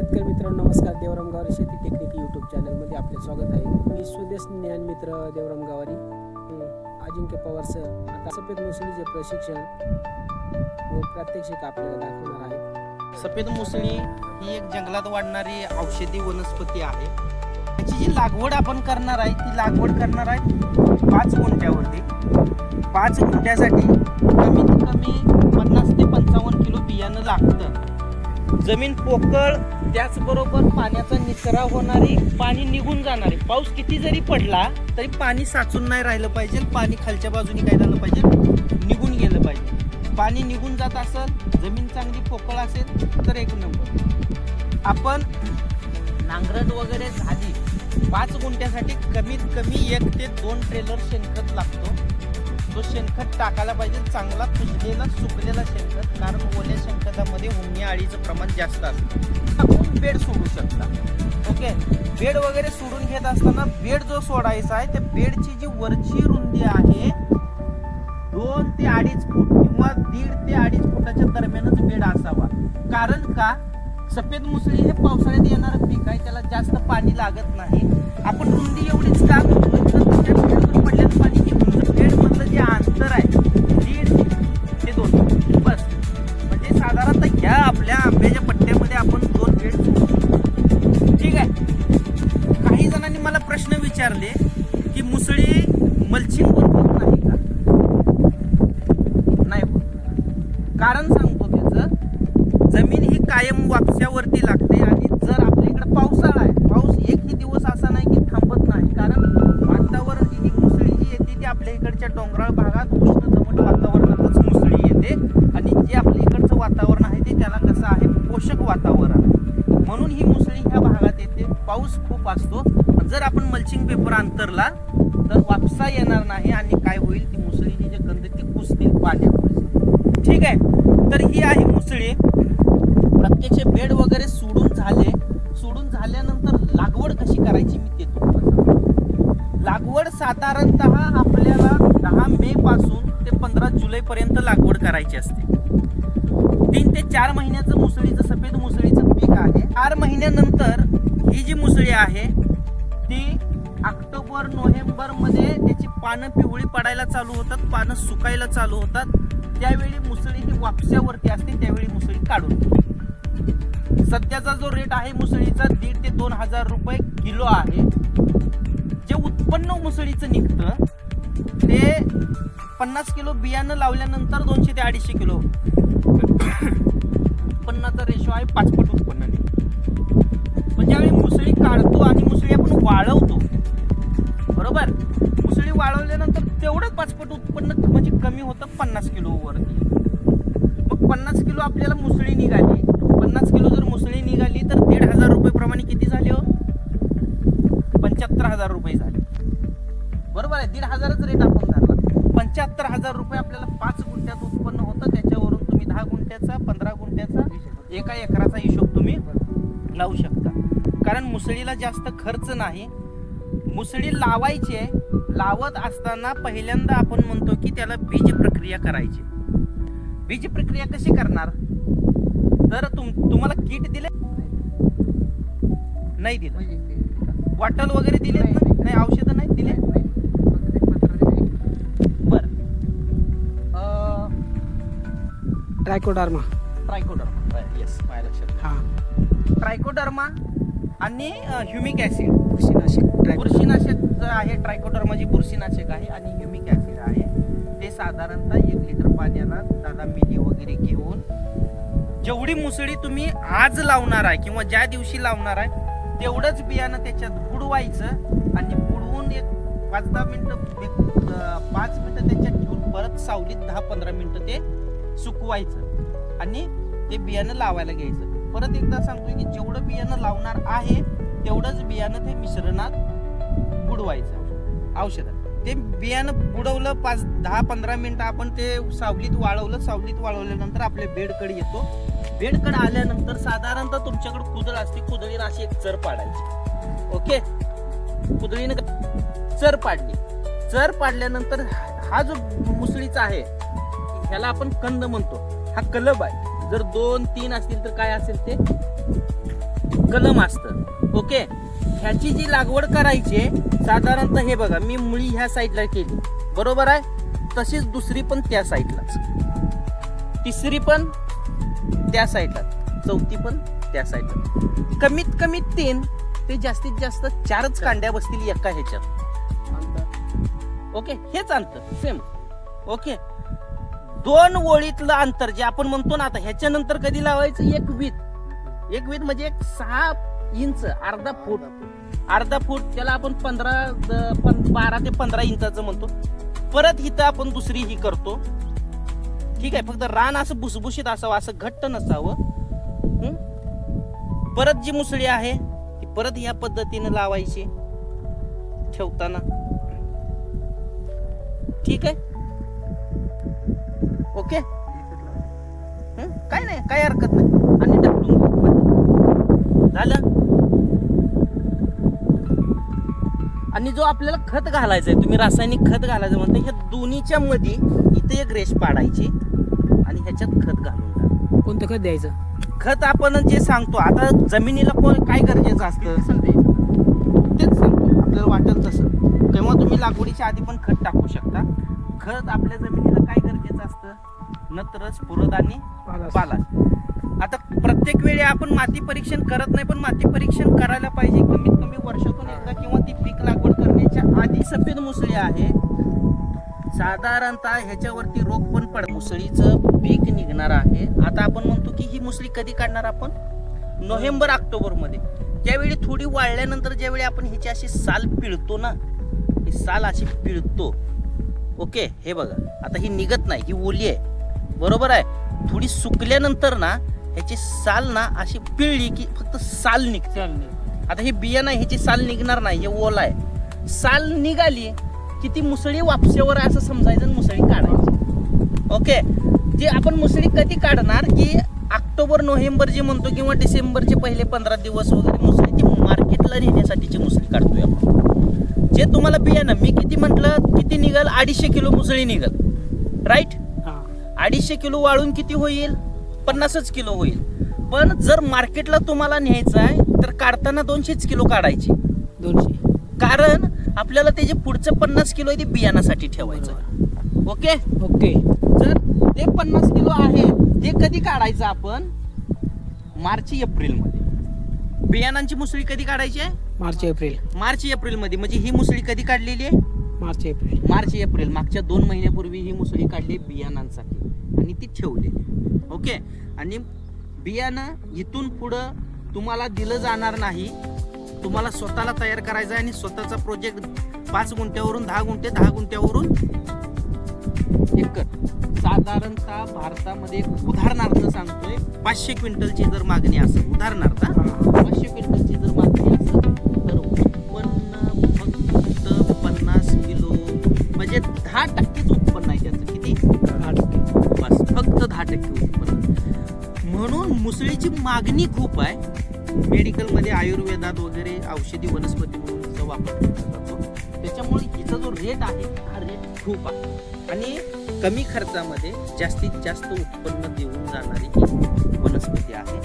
शेतकरी मित्रांनो नमस्कार. देवराम गावारी शेती टेक्निक यूट्यूब चॅनलमध्ये आपले स्वागत आहे. मी स्वदेश ज्ञान मित्र देवराम गावारी. अजिंक्य पवार सर. आता सफेद मुसळीचे प्रशिक्षण व प्रात्यक्षिक आपल्याला दाखवणार आहे. सफेद मुसळी ही एक जंगलात वाढणारी औषधी वनस्पती आहे. त्याची जी लागवड आपण करणार आहे ती लागवड करणार आहे पाच गुंठ्यावरती. पाच गुंठ्यासाठी कमीत कमी पन्नास ते पंचावन्न किलो बियाणं लागतं. जमीन पोकळ त्याचबरोबर पाण्याचा निचरा होणारी पाणी निघून जाणारी. पाऊस किती जरी पडला तरी पाणी साचून नाही राहिलं पाहिजे. पाणी खालच्या बाजूने काय झालं पाहिजे? निघून गेलं पाहिजे. पाणी निघून जात असेल जमीन चांगली पोकळ असेल तर एक नंबर. आपण नांगरट वगैरे झाली पाच गुंठ्यासाठी कमीत कमी एक ते दोन ट्रेलर शेणखत लागतो. तो शेणखत टाकायला पाहिजे. चांगला कुजलेला सुकलेला शेणखत. कारण ओल्या शेणखतामध्ये उन्ही आळीचं प्रमाण जास्त असतं. टाकून बेड सोडू शकता. ओके? बेड वगैरे सोडून घेत असताना बेड जो सोडायचा आहे त्या बेडची जी वरची रुंदी आहे दोन ते अडीच फूट किंवा दीड ते अडीच फुटाच्या दरम्यानच बेड असावा. कारण का? सफेद मुसळी हे पावसाळ्यात येणारं पीक आहे त्याला जास्त पाणी लागत नाही. आपण रुंदी एवढीच का? कारण सांगतो त्याचं. जमीन ही कायम वापशावरती लागते आणि जर आपल्या इकडं पावसाळा आहे पाऊस एकही दिवस असा नाही की थांबत नाही. कारण वातावरण ही मुसळी जी येते ती आपल्या इकडच्या डोंगराळ भागात उष्ण दमट वातावरणातच मुसळी येते. आणि जे आपल्या इकडचं वातावरण आहे ते त्याला कसं आहे? पोषक वातावरण म्हणून ही मुसळी ह्या भागात येते. पाऊस खूप असतो. जर आपण मल्चिंग पेपर अंतरला तर वापसा येणार नाही आणि काय होईल? ती मुसळीची जे गंध ती कुसतील पाण्यात. ठीक आहे. तर ही आहे मुसळी. प्रत्यक्ष बेड वगैरे सोडून झाले. सोडून झाल्यानंतर लागवड कशी करायची मी ते तुम्हाला लागवड साधारणतः आपल्याला दहा मे पासून ते पंधरा जुलै पर्यंत लागवड करायची असते. तीन ते चार महिन्याचं मुसळीचं सफेद मुसळीचं पीक आहे. चार महिन्यानंतर ही जी मुसळी आहे ती ऑक्टोबर नोव्हेंबरमध्ये त्याची पानं पिवळी पडायला चालू होतात पानं सुकायला चालू होतात. त्यावेळी मुसळी ही वापशावरती असते त्यावेळी मुसळी काढून सध्याचा जो रेट आहे मुसळीचा दीड ते दोन हजार रुपये किलो आहे. जे उत्पन्न मुसळीचं निघतं ते पन्नास किलो बियाणं लावल्यानंतर दोनशे ते अडीचशे किलो. उत्पन्नाचा रेशो आहे पाचपट उत्पन्न. मुसळी तेवढं पाचपट उत्पन्न म्हणजे कमी होतं पन्नास किलोवर मग पन्नास किलो आपल्याला मुसळी निघाली. पन्नास किलो जर मुसळी निघाली तर दीड हजार रुपये प्रमाणे किती झाले हो? पंच्याहत्तर हजार रुपये झाले. बरोबर आहे दीड हजारच रेट आपण धरला. पंच्याहत्तर हजार रुपये आपल्याला पाच गुंठ्यात उत्पन्न होतं त्याच्यावरून तुम्ही दहा गुंठ्याचा पंधरा गुंठ्याचा एका एकराचा हिशोब तुम्ही लावू शकता. कारण मुसळीला जास्त खर्च नाही. मुसळी लावायची आहे लावत असताना पहिल्यांदा आपण म्हणतो की त्याला बीज प्रक्रिया करायची. बीज प्रक्रिया कशी करणार? तर तुम तुम्हाला किट दिले? नाही दिलं. बॉटल वगैरे दिले नाही. औषधं नाही दिले बर. ट्रायकोडार्मा. ट्रायकोडर्मा. येस माझ्या लक्षात हा. ट्रायकोडर्मा आणि ह्युमिक ऍसिड बुरशीनाशक ट्रायको बुरशीनाशक जे आहे ट्रायकोडर्माची म्हणजे बुरशीनाशक आहे आणि ह्युमिक ऍसिड आहे. ते साधारणतः एक लिटर पाण्याला दादा मिली वगैरे घेऊन जेवढी मुसळी तुम्ही आज लावणार आहे किंवा ज्या दिवशी लावणार आहे तेवढंच बियाणं त्याच्यात बुडवायचं आणि बुडवून एक पाच दहा मिनटं एक पाच मिनटं त्याच्यात ठेवून परत सावलीत दहा पंधरा मिनटं ते सुकवायचं आणि ते बियाणं लावायला घ्यायचं. परत एकदा सांगतोय की जेवढं बियाणं लावणार आहे तेवढंच बियाणं ते मिश्रणात बुडवायचं. औषधात ते बियाणं बुडवलं पाच दहा पंधरा मिनिटं आपण ते सावलीत वाळवलं सावलीत वाळवल्यानंतर आपल्या बेडकडे येतो. बेडकडे आल्यानंतर साधारणतः तुमच्याकडे कुदळ असते कुदळीनं अशी एक चर पाडायची. ओके? कुदळीनं चर पाडली. चर पाडल्यानंतर हा जो मुसळीचा आहे ह्याला आपण कंद म्हणतो. हा कलब आहे. जर दोन तीन असतील तर काय असेल ते? कलम असतं. ओके? ह्याची जी लागवड करायची आहे, साधारणतः हे बघा मी मुळी ह्या साईडला केली. बरोबर आहे? तशीच दुसरी पण त्या साईडलाच तिसरी पण त्या साईडला चौथी पण त्या साईडला कमीत कमी तीन ते जास्तीत जास्त चारच कांड्या बसतील एका ह्याच्यात. ओके? हेच अंतर. सेम. ओके? दोन ओळीतलं अंतर जे आपण म्हणतो ना आता ह्याच्यानंतर कधी लावायचं? एक वीत. एक वीत म्हणजे एक सहा इंच अर्धा फूट. अर्धा फूट त्याला आपण पंधरा द- पं- बारा ते पंधरा इंचाचं म्हणतो. परत इथं आपण दुसरी ही करतो. ठीक आहे फक्त रान असं भुसभुशीत असावं असं घट्ट नसावं. परत जी मुसळी आहे ती परत या पद्धतीने लावायची. ठेवताना. ठीक आहे? ओके? काय नाही काय हरकत नाही. आणि ढकलून झालं? आणि जो आपल्याला खत घालायचंय तुम्ही रासायनिक खत घालायचं म्हणता ह्या दोन्हीच्या मध्ये इथे एक रेष पाडायची आणि ह्याच्यात खत घालून टाक. कोणतं खत द्यायचं? खत आपण जे सांगतो आता जमिनीला कोण काय गरजेचं असतं? तेच सांगतो आपल्याला वाटेल तसं. तेव्हा तुम्ही लागवडीच्या आधी पण खत टाकू शकता. खत आपल्या जमिनीला काय गरजेचं असतं? नत्र स्फुरद आणि. पालाश आता प्रत्येक वेळी आपण माती परीक्षण करत नाही पण माती परीक्षण करायला पाहिजे. कमीत कमी वर्षातून एकदा किंवा ती पीक लागवड आधी सफेद मुसळी आहे. साधारणतः ह्याच्यावरती रोग पण पड मुसळीचं पीक निघणार आहे. आता आपण म्हणतो की ही मुसळी कधी काढणार आपण? नोव्हेंबर ऑक्टोबरमध्ये त्यावेळी थोडी वाळल्यानंतर ज्यावेळी आपण ह्याची अशी साल पिळतो ना ही साल अशी पिळतो. ओके? हे बघा. आता ही निघत नाही ही ओली आहे. बरोबर आहे? थोडी सुकल्यानंतर ना ह्याची साल ना अशी पिळली की फक्त साल निघते. आता ही बिया नाही ह्याची साल निघणार नाही हे ओल आहे. साल निघाली की ती मुसळी वापसेवर आहे असं समजायचं आणि मुसळी काढायची. ओके? ती आपण मुसळी कधी काढणार? की ऑक्टोबर नोव्हेंबर जे म्हणतो किंवा डिसेंबरचे पहिले पंधरा दिवस वगैरे मुसळी ती मार्केटला नेण्यासाठीची मुसळी काढतोय आपण. जे तुम्हाला बियाणं मी किती म्हटलं किती निघल? अडीचशे किलो मुसळी निघल. राईट हा. अडीचशे किलो वाळून किती होईल? पन्नासच किलो होईल. पण जर मार्केटला तुम्हाला न्यायचं आहे तर काढताना दोनशेच किलो काढायची. दोनशे. कारण आपल्याला त्याचे पुढचं पन्नास किलो आहे ते बियाणासाठी ठेवायचं. ओके? ओके. जर ते पन्नास किलो आहे ते कधी काढायचं आपण? मार्च एप्रिलमध्ये बियाणांची मुसळी कधी काढायची आहे? March April. मार्च एप्रिलमध्ये म्हणजे ही मुसळी कधी काढलेली आहे? March April. March April. मागच्या दोन महिन्यापूर्वी ही मुसळी काढली बियाणांसाठी. आणि ती ठेवलेली ओके? आणि बियाणं इथून पुढं तुम्हाला दिलं जाणार नाही. तुम्हाला स्वतःला तयार करायचा आहे आणि स्वतःचा प्रोजेक्ट पाच गुंठ्यावरून दहा गुंठे दहा गुंठ्यावरून एकर साधारणतः भारतामध्ये एक उदाहरणार्थ सांगतोय पाचशे क्विंटलची जर मागणी असेल उदाहरणार्थ पाचशे क्विंटलची जर मागणी असेल मुसळीची मागणी खूप आहे. मेडिकलमध्ये आयुर्वेदात वगैरे औषधी वनस्पती म्हणून वापर केला जातो त्याच्यामुळे हिचा जो रेट आहे हा रेट खूप आहे. आणि कमी खर्चामध्ये जास्तीत जास्त उत्पन्न देऊन जाणारी ही वनस्पती आहे.